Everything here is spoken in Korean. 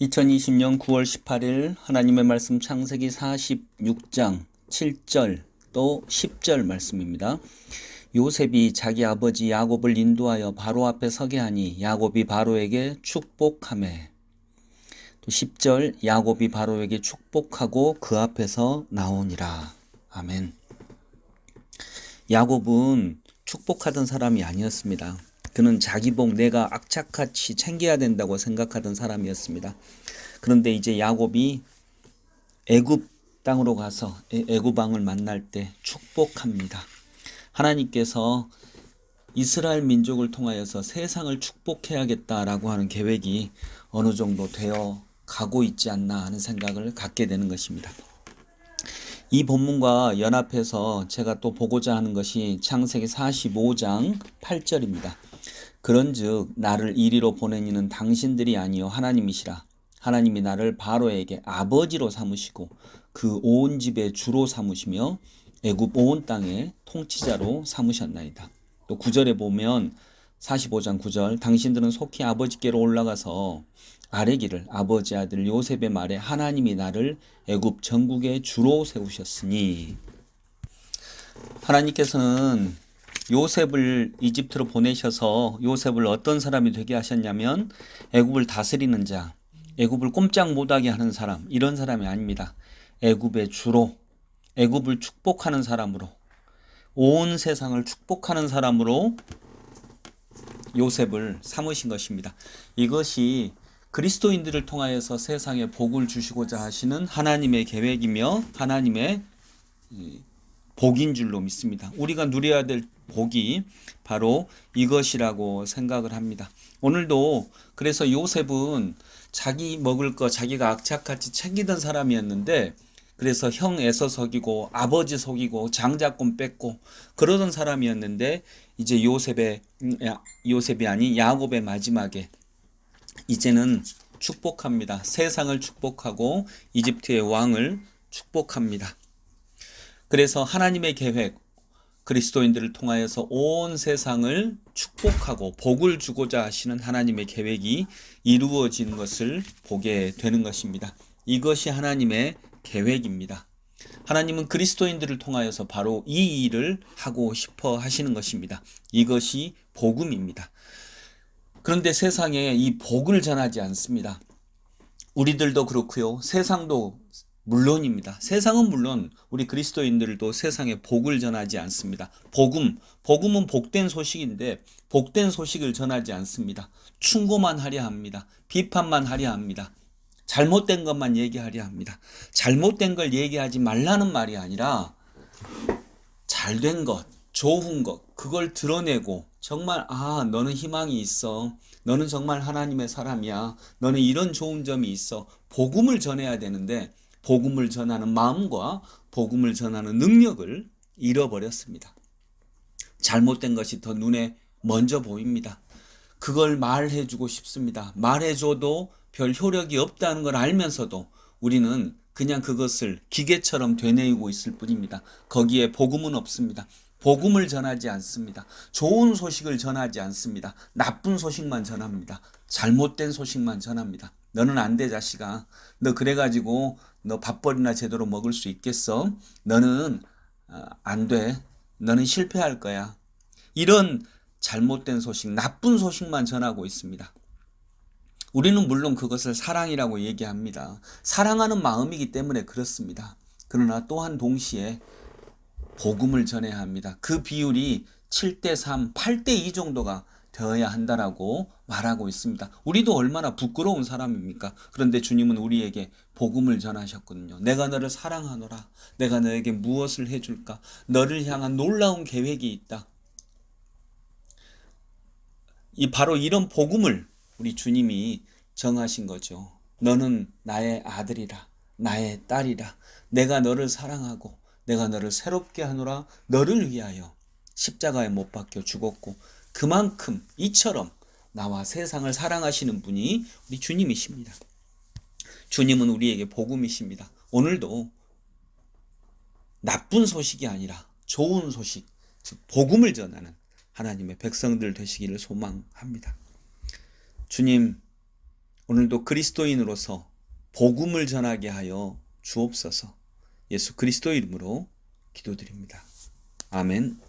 2020년 9월 18일 하나님의 말씀 창세기 46장 7절 또 10절 말씀입니다. 요셉이 자기 아버지 야곱을 인도하여 바로 앞에 서게 하니 야곱이 바로에게 축복하매 또 10절 야곱이 바로에게 축복하고 그 앞에서 나오니라. 아멘. 야곱은 축복하던 사람이 아니었습니다. 그는 자기 복 내가 악착같이 챙겨야 된다고 생각하던 사람이었습니다. 그런데 이제 야곱이 애굽 땅으로 가서 애굽 왕을 만날 때 축복합니다. 하나님께서 이스라엘 민족을 통하여서 세상을 축복해야겠다라고 하는 계획이 어느 정도 되어 가고 있지 않나 하는 생각을 갖게 되는 것입니다. 이 본문과 연합해서 제가 또 보고자 하는 것이 창세기 45장 8절입니다. 그런즉 나를 이리로 보내니는 당신들이 아니요 하나님이시라. 하나님이 나를 바로에게 아버지로 삼으시고 그 온 집의 주로 삼으시며 애굽 온 땅의 통치자로 삼으셨나이다. 또 9절에 보면 45장 9절 당신들은 속히 아버지께로 올라가서 아뢰기를 아버지 아들 요셉의 말에 하나님이 나를 애굽 전국의 주로 세우셨으니 하나님께서는 요셉을 이집트로 보내셔서 요셉을 어떤 사람이 되게 하셨냐면 애굽을 다스리는 자, 애굽을 꼼짝 못하게 하는 사람 이런 사람이 아닙니다. 애굽의 주로 애굽을 축복하는 사람으로 온 세상을 축복하는 사람으로 요셉을 삼으신 것입니다. 이것이 그리스도인들을 통하여서 세상에 복을 주시고자 하시는 하나님의 계획이며 하나님의 복인 줄로 믿습니다. 우리가 누려야 될 복이 바로 이것이라고 생각을 합니다. 오늘도 그래서 요셉은 자기 먹을 거 자기가 악착같이 챙기던 사람이었는데 그래서 형 애서 속이고 아버지 속이고 장자권 뺏고 그러던 사람이었는데 이제 요셉의 요셉이 아닌 야곱의 마지막에 이제는 축복합니다. 세상을 축복하고 이집트의 왕을 축복합니다. 그래서 하나님의 계획 그리스도인들을 통하여서 온 세상을 축복하고 복을 주고자 하시는 하나님의 계획이 이루어지는 것을 보게 되는 것입니다. 이것이 하나님의 계획입니다. 하나님은 그리스도인들을 통하여서 바로 이 일을 하고 싶어 하시는 것입니다. 이것이 복음입니다. 그런데 세상에 이 복을 전하지 않습니다. 우리들도 그렇고요. 세상도 물론입니다. 세상은 물론 우리 그리스도인들도 세상에 복을 전하지 않습니다. 복음, 복음은 복된 소식인데 복된 소식을 전하지 않습니다. 충고만 하려 합니다. 비판만 하려 합니다. 잘못된 것만 얘기하려 합니다. 잘못된 걸 얘기하지 말라는 말이 아니라 잘된 것, 좋은 것, 그걸 드러내고 정말 아, 너는 희망이 있어. 너는 정말 하나님의 사람이야. 너는 이런 좋은 점이 있어. 복음을 전해야 되는데 복음을 전하는 마음과 복음을 전하는 능력을 잃어버렸습니다. 잘못된 것이 더 눈에 먼저 보입니다. 그걸 말해주고 싶습니다. 말해줘도 별 효력이 없다는 걸 알면서도 우리는 그냥 그것을 기계처럼 되뇌이고 있을 뿐입니다. 거기에 복음은 없습니다. 복음을 전하지 않습니다. 좋은 소식을 전하지 않습니다. 나쁜 소식만 전합니다. 잘못된 소식만 전합니다. 너는 안 돼, 자식아. 너 그래가지고 너 밥벌이나 제대로 먹을 수 있겠어? 너는 어, 안 돼. 너는 실패할 거야. 이런 잘못된 소식, 나쁜 소식만 전하고 있습니다. 우리는 물론 그것을 사랑이라고 얘기합니다. 사랑하는 마음이기 때문에 그렇습니다. 그러나 또한 동시에 복음을 전해야 합니다. 그 비율이 7대 3, 8대 2 정도가 되어야 한다라고 말하고 있습니다. 우리도 얼마나 부끄러운 사람입니까? 그런데 주님은 우리에게 복음을 전하셨거든요. 내가 너를 사랑하노라. 내가 너에게 무엇을 해줄까? 너를 향한 놀라운 계획이 있다. 이 바로 이런 복음을 우리 주님이 정하신 거죠. 너는 나의 아들이라, 나의 딸이라. 내가 너를 사랑하고 내가 너를 새롭게 하노라. 너를 위하여 십자가에 못 박혀 죽었고 그만큼 이처럼 나와 세상을 사랑하시는 분이 우리 주님이십니다. 주님은 우리에게 복음이십니다. 오늘도 나쁜 소식이 아니라 좋은 소식, 즉 복음을 전하는 하나님의 백성들 되시기를 소망합니다. 주님, 오늘도 그리스도인으로서 복음을 전하게 하여 주옵소서. 예수 그리스도 이름으로 기도드립니다. 아멘.